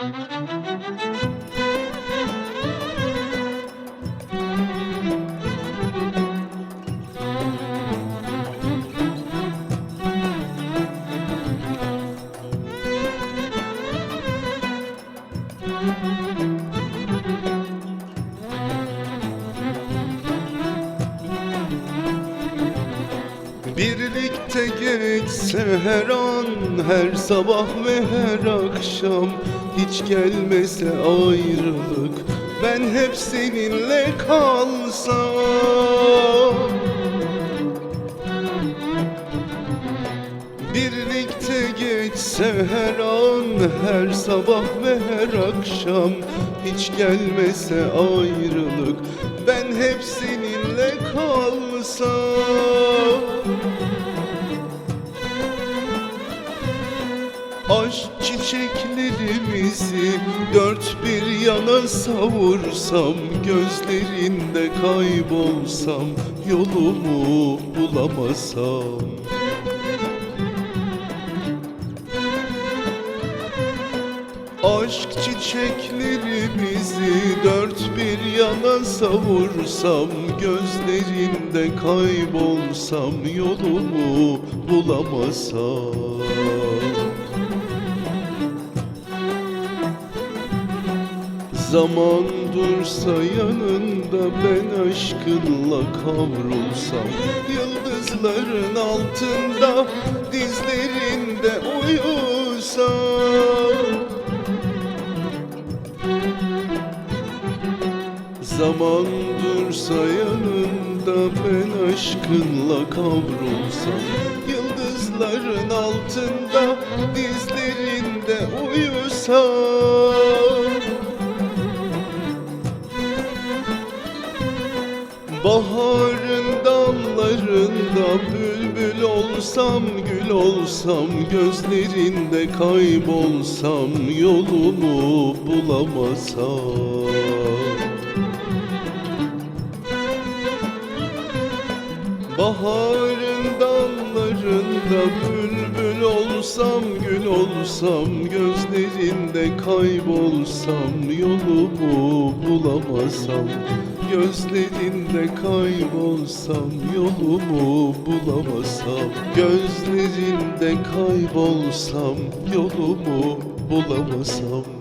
Birlikte geçse her an Her sabah ve her akşam. Hiç gelmese ayrılık Ben hep seninle kalsam. Birlikte geçse her an Her sabah ve her akşam. Hiç gelmese ayrılık Ben hep seninle kalsam Aşk çiçeklerimizi dört bir yana savursam Gözlerinde kaybolsam yolumu bulamasam. Aşk çiçeklerimizi dört bir yana savursam Gözlerinde kaybolsam yolumu bulamasam Zaman dursa yanında ben aşkınla kavrulsam Yıldızların altında dizlerinde uyusam. Zaman dursa yanında ben aşkınla kavrulsam Yıldızların altında dizlerinde uyusam Baharın dallarında bülbül olsam gül olsam Gözlerinde kaybolsam yolumu bulamasam Baharın dallarında bülbül olsam gül olsam Gözlerinde kaybolsam yolumu bulamasam Gözlerinde kaybolsam yolumu bulamasam Gözlerinde kaybolsam yolumu bulamasam